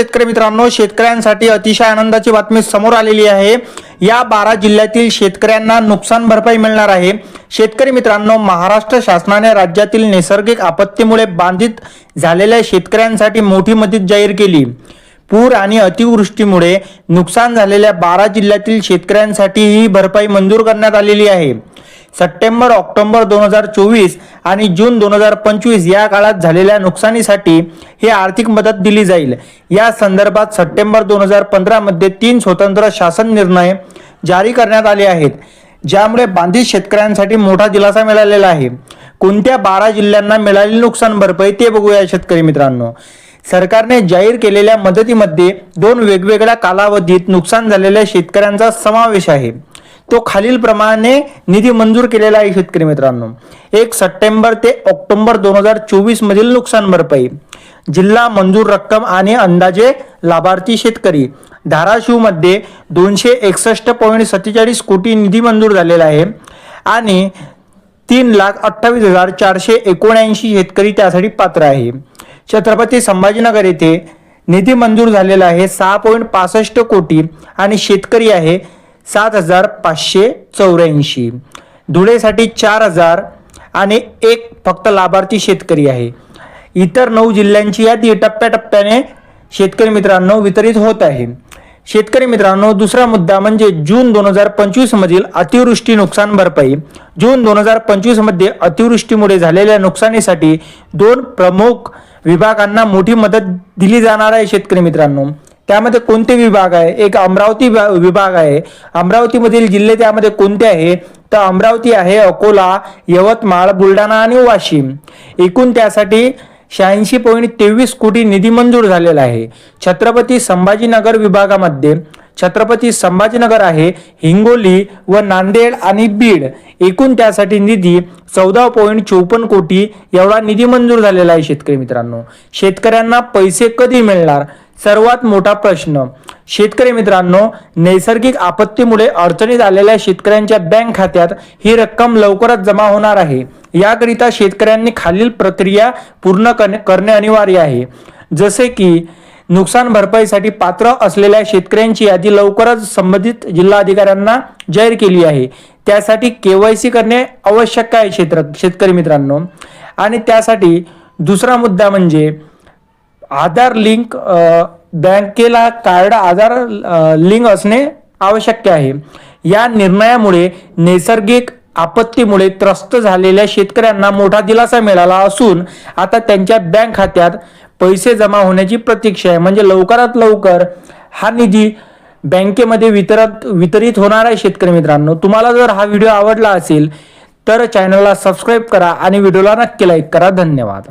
शेतकरी मित्रांनो शेतकऱ्यांसाठी अतिशय आनंदाची बातमी समोर आलेली आहे. या बारा जिल्ह्यातील शेतकऱ्यांना नुकसान भरपाई मिळणार आहे. शेतकरी मित्रांनो महाराष्ट्र शासनाने राज्यातील नैसर्गिक आपत्तीमुळे बाधित झालेल्या शेतकऱ्यांसाठी मोठी मदत जाहीर केली. पूर आणि अतिवृष्टीमुळे नुकसान झालेल्या बारा जिल्ह्यातील शेतकऱ्यांसाठी ही भरपाई मंजूर करण्यात आलेली आहे. सप्टेंबर ऑक्टोबर दोन हजार चोवीस आणि जून दोन हजार पंचवीस या काळात झालेल्या नुकसानीसाठी ही आर्थिक मदत दिली जाईल. या संदर्भात सप्टेंबर दोन हजार पंधरामध्ये तीन स्वतंत्र शासन निर्णय जारी करण्यात आले आहेत ज्यामुळे बांधित शेतकऱ्यांसाठी मोठा दिलासा मिळालेला आहे. कोणत्या बारा जिल्ह्यांना मिळालेली नुकसान भरपाई ते बघूया शेतकरी मित्रांनो. सरकारने जाहीर केलेल्या मदतीमध्ये दोन वेगवेगळ्या कालावधीत नुकसान झालेल्या शेतकऱ्यांचा समावेश आहे. तो खालीलप्रमाणे निधी मंजूर केलेला आहे शेतकरी मित्रांनो. एक सप्टेंबर ते ऑक्टोबर दोन हजार चोवीस मधील नुकसान भरपाई जिल्हा मंजूर रक्कम आणि अंदाजे लाभार्थी शेतकरी. धाराशिवमध्ये दोनशे एकसष्ट पॉईंट सत्तेचाळीस कोटी निधी मंजूर झालेला आहे आणि तीन लाख अठ्ठावीस हजार चारशे एकोणऐंशी शेतकरी त्यासाठी पात्र आहे. छत्रपती संभाजीनगर येथे निधी मंजूर झालेला आहे सहा पॉईंट पासष्ट कोटी आणि शेतकरी आहे सात हजार पाचशे चौऱ्याऐंशी. धुळेसाठी चार हजार आणि एक फक्त लाभार्थी शेतकरी आहे. इतर नऊ जिल्ह्यांची यादी टप्प्याटप्प्याने शेतकरी मित्रांनो वितरित होत आहे. शेतकरी मित्रांनो दुसरा मुद्दा म्हणजे जून दोन हजार पंचवीस मधील अतिवृष्टी नुकसान भरपाई. जून दोन हजार पंचवीसमध्ये अतिवृष्टीमुळे झालेल्या नुकसानीसाठी दोन प्रमुख विभागांना मोठी मदत दिली जाणार आहे शेतकरी मित्रांनो. त्यामध्ये कोणते विभाग आहे? एक अमरावती विभाग आहे. अमरावतीमधील जिल्हे त्यामध्ये कोणते आहे? तर अमरावती आहे अकोला यवतमाळ बुलढाणा आणि वाशिम. एकूण त्यासाठी शहाऐंशी पॉईंट तेवीस कोटी निधी मंजूर झालेला आहे. छत्रपती संभाजीनगर विभागामध्ये छत्रपती संभाजीनगर आहे हिंगोली व नांदेड आणि बीड. एकूण त्यासाठी निधी चौदा पॉईंट चोपन्न कोटी एवढा निधी मंजूर झालेला आहे शेतकरी मित्रांनो. शेतकऱ्यांना पैसे कधी मिळणार? सर्वात मोठा प्रश्न. शेतकरी मित्रांनो नैसर्गिक आपत्तीमुळे अडचणीत आलेल्या शेतकऱ्यांच्या बँक खात्यात ही रक्कम लवकरच जमा होणार आहे. याकरिता शेतकऱ्यांनी खालील प्रक्रिया पूर्ण करणे करणे अनिवार्य आहे. जसे की नुकसान भरपाईसाठी पात्र असलेल्या शेतकऱ्यांची यादी लवकरच संबंधित जिल्हाधिकाऱ्यांना जाहीर केली आहे. त्यासाठी केवायसी करणे आवश्यक आहे क्षेत्र शेतकरी मित्रांनो. आणि त्यासाठी दुसरा मुद्दा म्हणजे आधार लिंक बँकेला कार्ड आधार लिंक असणे आवश्यक आहे. या निर्णयामुळे नैसर्गिक आपत्तीमुळे त्रस्त झालेल्या शेतकऱ्यांना मोठा दिलासा मिळाला असून आता त्यांच्या बँक खात्यात पैसे जमा होण्याची प्रतीक्षा आहे. म्हणजे लवकरात लवकर हा निधी बँकेमध्ये वितरत वितरित होणार आहे शेतकरी मित्रांनो. तुम्हाला जर हा व्हिडिओ आवडला असेल तर चॅनलला सबस्क्राईब करा आणि व्हिडिओला नक्की लाईक करा. धन्यवाद.